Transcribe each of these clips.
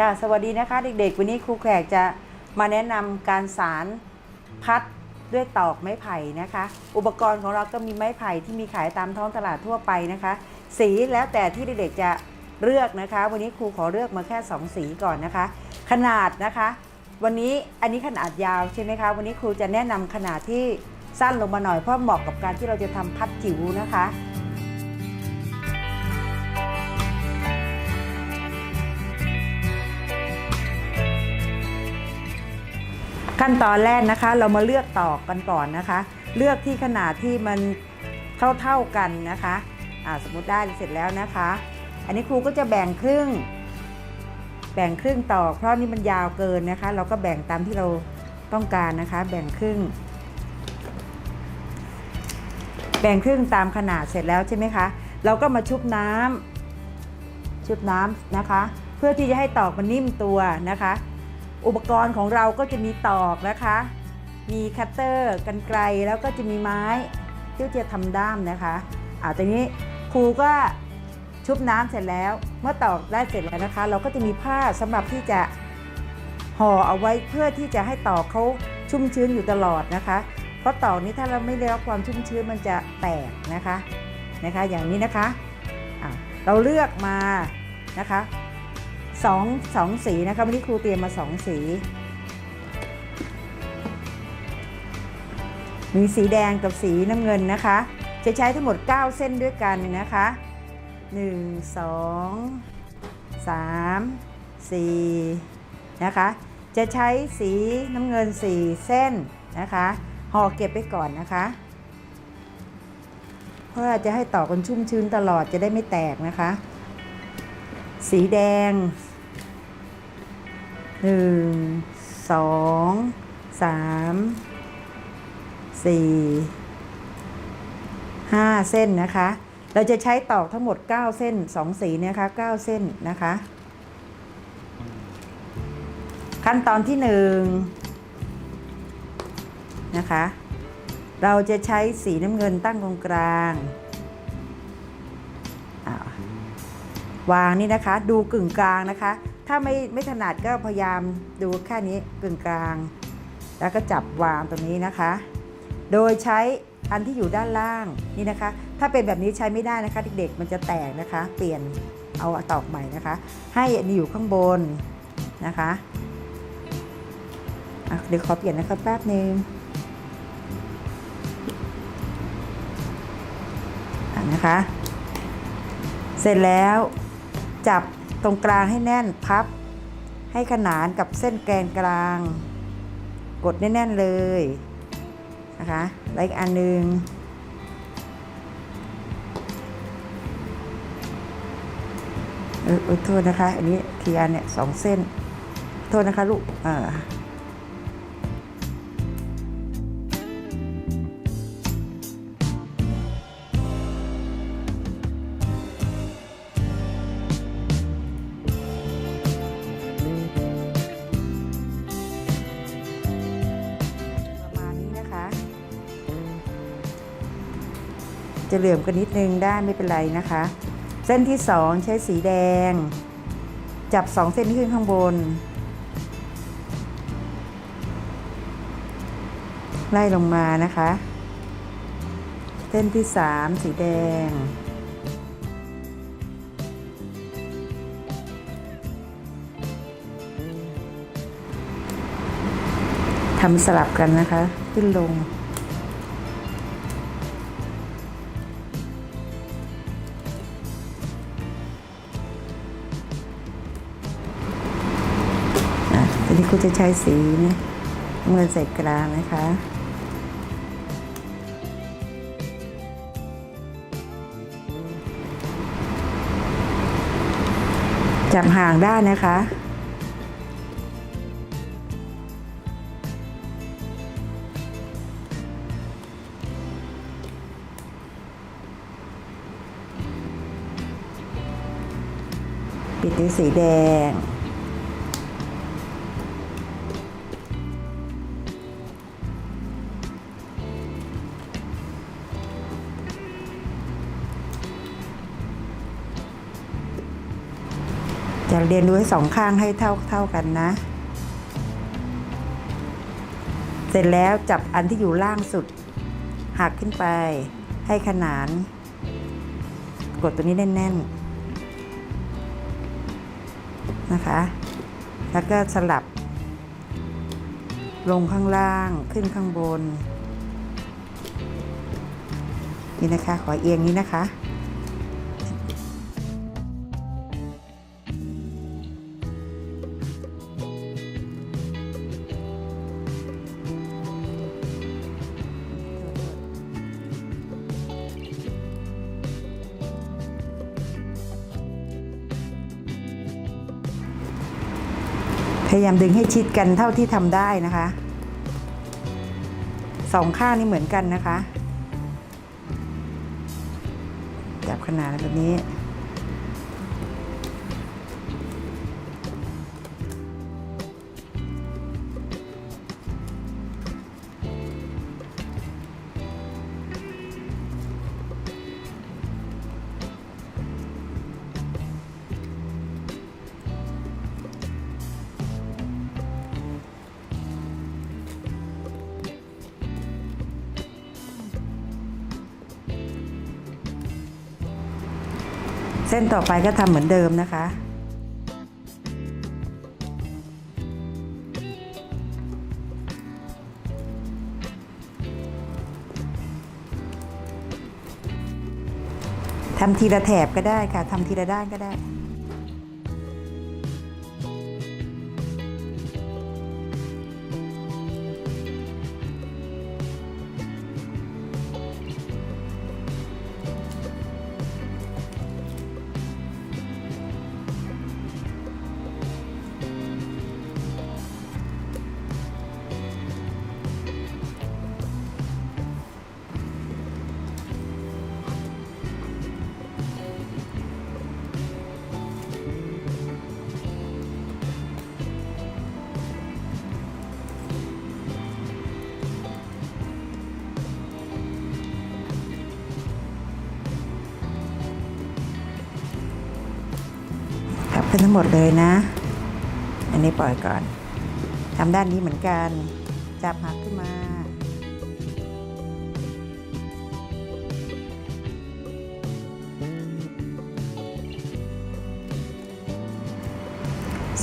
ค่ะ สวัสดีนะคะเด็กๆ วันนี้ครูแขกจะมาแนะนำการสารพัดด้วยตอกไม้ไผ่นะคะ อุปกรณ์ของเราก็มีไม้ไผ่ที่มีขายตามท้องตลาดทั่วไปนะคะ สีแล้วแต่ที่เด็กๆจะเลือกนะคะ วันนี้ครูขอเลือกมาแค่ 2 สีก่อนนะคะ ขนาดนะคะ วันนี้อันนี้ขนาดยาวใช่ไหมคะ วันนี้ครูจะแนะนำขนาดที่สั้นลงมาหน่อยเพราะเหมาะกับการที่เราจะทำพัดจิ๋วนะคะ ขั้นตอนแรกนะคะ เรามาเลือกตอกกันก่อนนะคะ เลือกที่ขนาดที่มันเท่าๆกันนะคะอ่าสมมติได้เสร็จแล้วนะคะ อันนี้ครูก็จะแบ่งครึ่ง แบ่งครึ่งตอก เพราะนี่มันยาวเกินนะคะ เราก็แบ่งตามที่เราต้องการนะคะ แบ่งครึ่ง แบ่งครึ่งตามขนาดเสร็จแล้วใช่ไหมคะ เราก็มาชุบน้ำชุบน้ำนะคะ เพื่อที่จะให้ตอกมันนิ่มตัวนะคะ อุปกรณ์ของเราก็จะมีตอกนะคะ มีคัตเตอร์กันไกลแล้วก็จะมีไม้ที่จะทำด้ามนะคะอ่าตอนนี้ครูก็ชุบน้ำเสร็จแล้ว เมื่อตอกได้เสร็จแล้วนะคะ เราก็จะมีผ้าสำหรับที่จะห่อเอาไว้เพื่อที่จะให้ตอกเขาชุ่มชื้นอยู่ตลอดนะคะ เพราะตอกนี้ถ้าเราไม่ได้รับความชุ่มชื้นมันจะแตกนะคะนะคะ อย่างนี้นะคะอะเราเลือกมานะคะ สองสองสีนะคะวันนี้ครูเตรียมมาสองสี มีสีแดงกับสีน้ำเงินนะคะ จะใช้ทั้งหมด 9 เส้นด้วยกันนะคะ 1 2 3 4 นะคะ จะใช้สีน้ำเงิน 4 เส้นนะคะห่อเก็บไปก่อนนะคะ เพื่อจะให้ต่อกันชุ่มชื้นตลอดจะได้ไม่แตกนะคะสีแดง หนึ่งสองสามสี่ห้าเส้นนะคะ เราจะใช้ตอกทั้งหมด 9 เส้น 2 สีนี่ยนะคะ9เส้นนะคะ ขั้นตอนที่หนึ่งนะคะ เราจะใช้สีน้ำเงินตั้งตรงกลางาวางนี่นะคะ ดูกึ่งกลางนะคะ ถ้าไม่ไม่ถนัดก็พยายามดูแค่นี้กึ่งกลาง แล้วก็จับวางตรงนี้นะคะ โดยใช้อันที่อยู่ด้านล่างนี่นะคะ ถ้าเป็นแบบนี้ใช้ไม่ได้นะคะ เด็กๆมันจะแตกนะคะ เปลี่ยนเอาตอกใหม่นะคะ ให้อันนี้อยู่ข้างบนนะคะอะเดี๋ยวขอเปลี่ยนนะคะแป๊บนึงอะนะคะ เสร็จแล้วจับ ตรงกลางให้แน่นพับ ให้ขนานกับเส้นแกนกลาง กดแน่นๆเลยนะคะและอีกอันหนึ่งเออเออโทษนะคะ อันนี้ทีอันเนี่ยสองเส้น โทษนะคะลูก เออ เหลื่อมกันนิดนึงได้ไม่เป็นไรนะคะ เส้นที่สองใช้สีแดง จับสองเส้นขึ้นข้างบน ไล่ลงมานะคะ เส้นที่สามสีแดง ทำสลับกันนะคะ ขึ้นลง คุณจะใช้สีนี่เมื่อใส่กลางนะคะจับห่างได้นะคะ ปิดด้วยสีแดง จะเรียนรู้ให้สองข้างให้เท่าเท่ากันนะ เสร็จแล้วจับอันที่อยู่ล่างสุด หักขึ้นไปให้ขนาน กดตัวนี้แน่นๆนะคะ แล้วก็สลับ ลงข้างล่างขึ้นข้างบน นี่นะคะ ขอเอียงนี้นะคะ พยายามดึงให้ชิดกันเท่าที่ทำได้นะคะสองข้างนี่เหมือนกันนะคะ จับขนาดแบบนี้ ส้นต่อไปก็ทำเหมือนเดิมนะคะ ทำทีละแถบก็ได้ค่ะทำทีละด้านก็ได้ ขึ้นทั้งหมดเลยนะ อันนี้ปล่อยก่อนทำด้านนี้เหมือนกัน จับหักขึ้นมา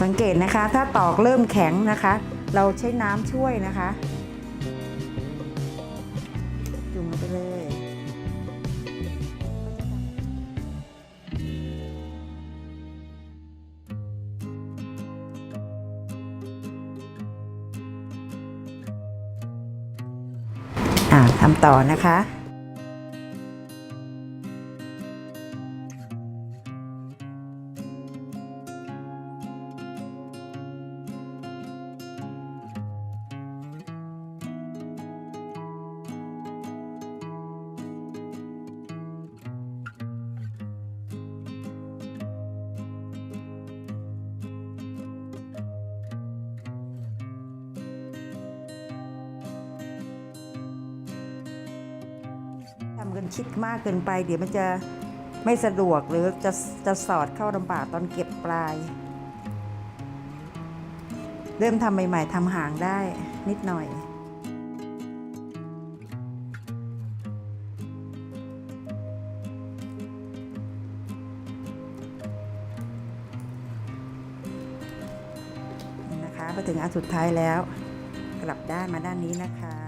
สังเกตนะคะถ้าตอกเริ่มแข็งนะคะ เราใช้น้ำช่วยนะคะ ทำต่อนะคะ เกินไป เดี๋ยวมันจะไม่สะดวกหรือจะจะสอดเข้าลำบากตอนเก็บปลาย เริ่มทำใหม่ ๆทำหางได้นิดหน่อยนี่นะคะมาถึงอันสุดท้ายแล้ว กลับด้านมาด้านนี้นะคะ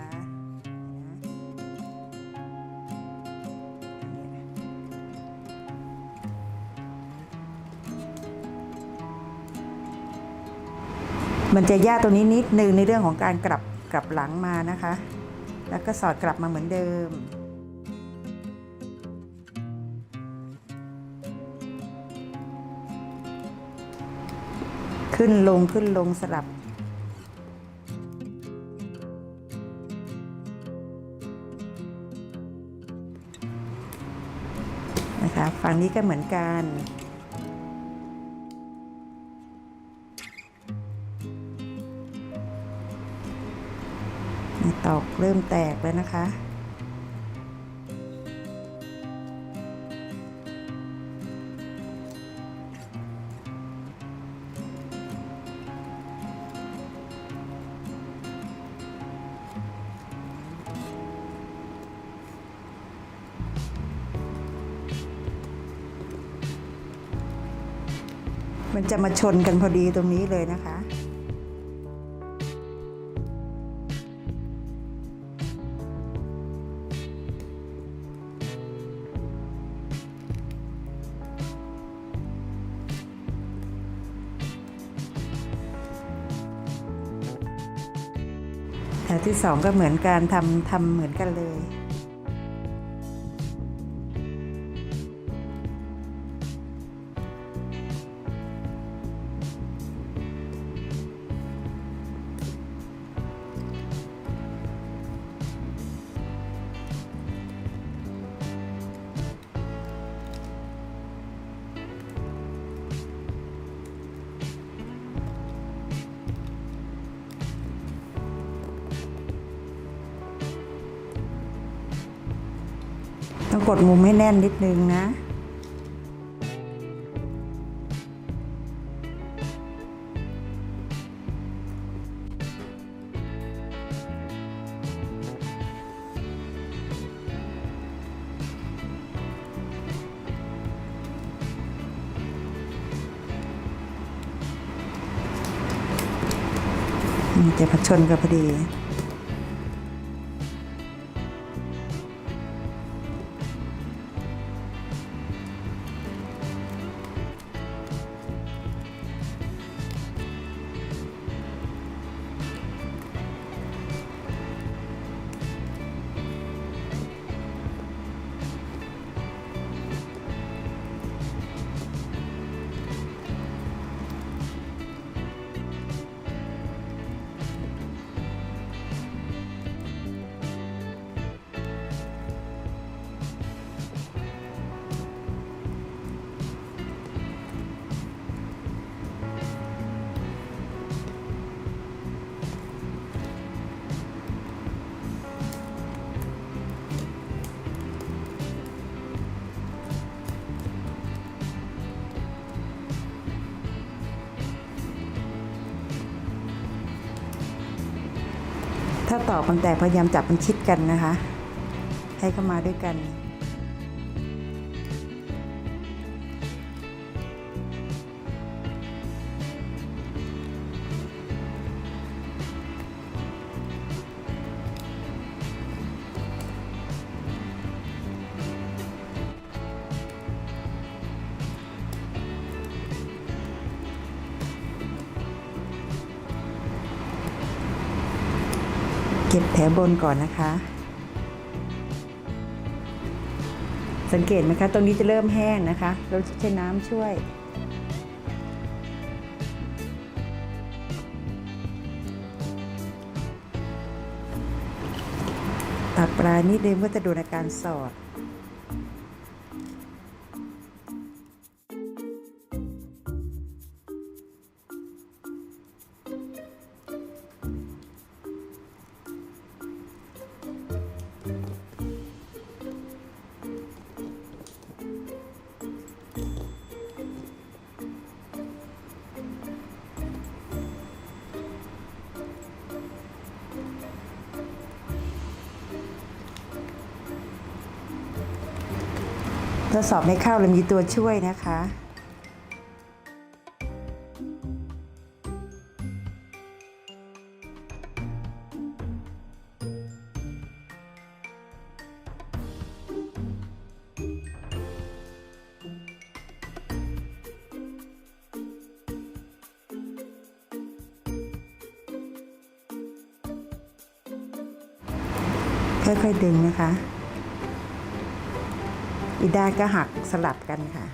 มันจะยากตรงนี้นิดนึงในเรื่องของการกลับกลับหลังมานะคะ แล้วก็สอดกลับมาเหมือนเดิม ขึ้นลงขึ้นลงสลับนะคะฝั่งนี้ก็เหมือนกัน ตอกเริ่มแตกแล้วนะคะ มันจะมาชนกันพอดีตรงนี้เลยนะคะ แถวที่สองก็เหมือนกันทำทำเหมือนกันเลย กดมุมให้แน่นนิดนึงนะ จะมาชนกันพอดี ถ้าตอบมันแตกพยายามจับมันชิดกันนะคะ ให้เข้ามาด้วยกัน บแถวบนก่อนนะคะ สังเกตไหมคะตรงนี้จะเริ่มแห้งนะคะ เราใช้น้ำช่วย ตัดปลายนิดนึงเพื่อจะดูในการสอด ถ้าสอบไม่เข้าเรามีตัวช่วยนะคะ ค่อยๆดึงนะคะ อีด้านก็หักสลับกันค่ะ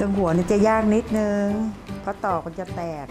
ตรงหัวนี่จะยากนิดนึง เพราะตอกมันจะแตก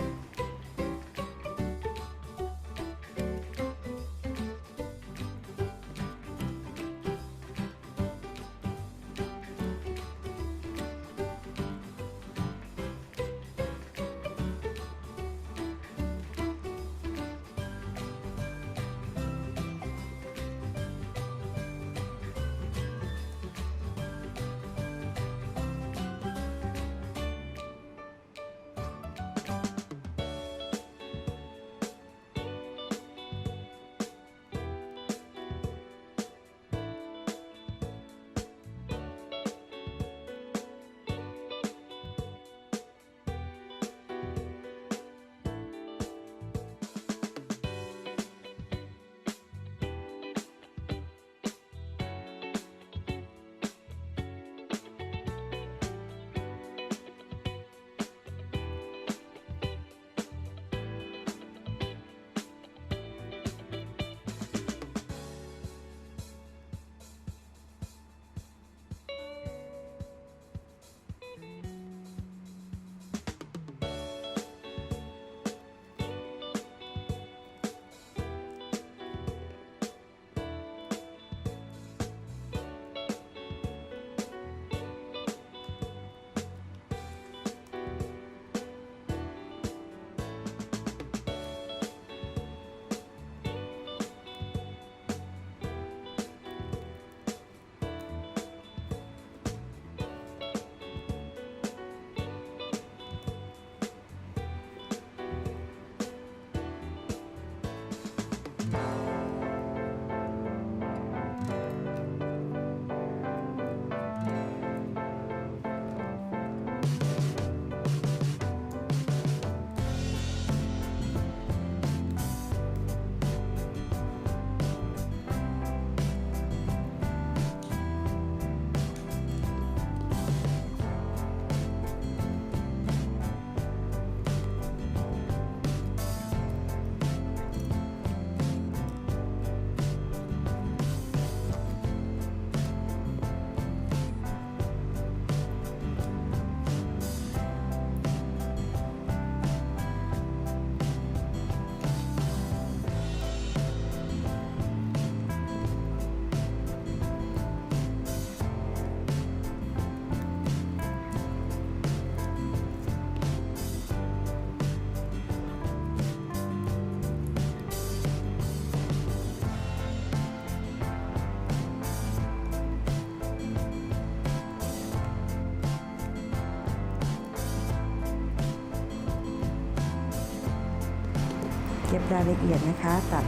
ก็บรายละเอียดนะคะ ตัด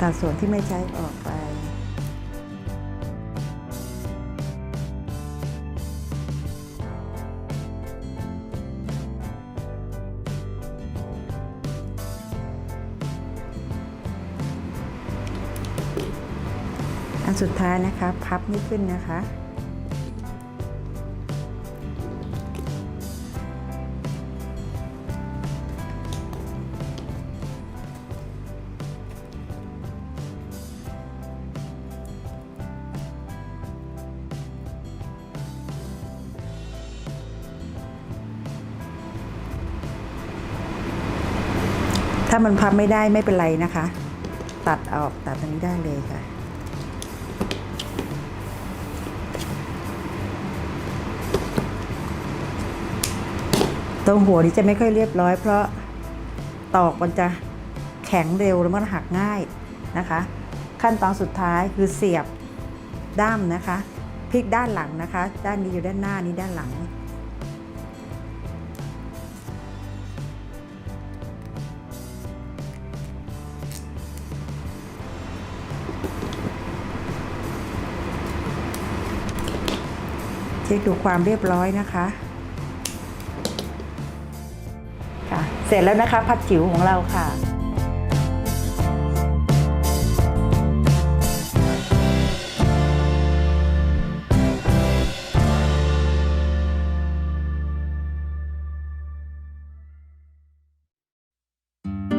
ตัดส่วนที่ไม่ใช้ออกไป อันสุดท้ายนะคะ พับนี่ขึ้นนะคะามันพับไม่ได้ไม่เป็นไรนะคะ ตัดออกตัดตรงนี้ได้เลยค่ะ ตรงหัวนี้จะไม่ค่อยเรียบร้อย เพราะตอกมันจะแข็งเร็วแล้วมันหักง่ายนะคะ ขั้นตอนสุดท้ายคือเสียบด้ามนะคะพลิกด้านหลังนะคะ ด้านนี้อยู่ด้านหน้านี้ด้านหลัง เช็คดูความเรียบร้อยนะคะค่ะ เสร็จแล้วนะคะ ผัดจิ๋วของเราค่ะ